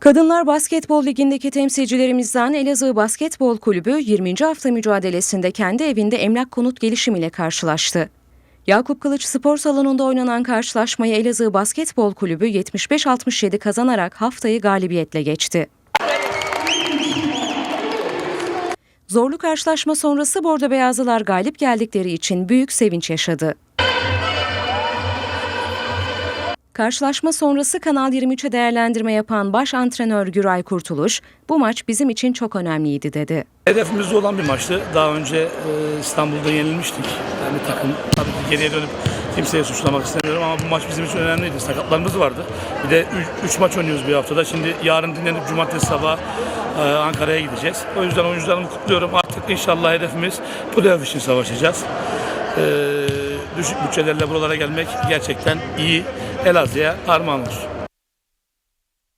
Kadınlar Basketbol Ligi'ndeki temsilcilerimizden Elazığ Basketbol Kulübü 20. hafta mücadelesinde kendi evinde Emlak Konut Gelişim ile karşılaştı. Yakup Kılıç Spor Salonu'nda oynanan karşılaşmayı Elazığ Basketbol Kulübü 75-67 kazanarak haftayı galibiyetle geçti. Zorlu karşılaşma sonrası Bordo Beyazlılar galip geldikleri için büyük sevinç yaşadı. Karşılaşma sonrası Kanal 23'e değerlendirme yapan baş antrenör Güray Kurtuluş, bu maç bizim için çok önemliydi dedi. Hedefimizde olan bir maçtı. Daha önce e, İstanbul'da yenilmiştik. Yani takım tabii ki geriye dönüp kimseye suçlamak istemiyorum ama bu maç bizim için önemliydi. Sakatlarımız vardı. Bir de 3 maç oynuyoruz bir haftada. Şimdi yarın dinlenip cumartesi sabah e, Ankara'ya gideceğiz. O yüzden oyuncularımı kutluyorum. Artık inşallah hedefimiz playoff için savaşacağız. E, düşük bütçelerle buralara gelmek gerçekten iyi. Elazığ'a armağan olsun.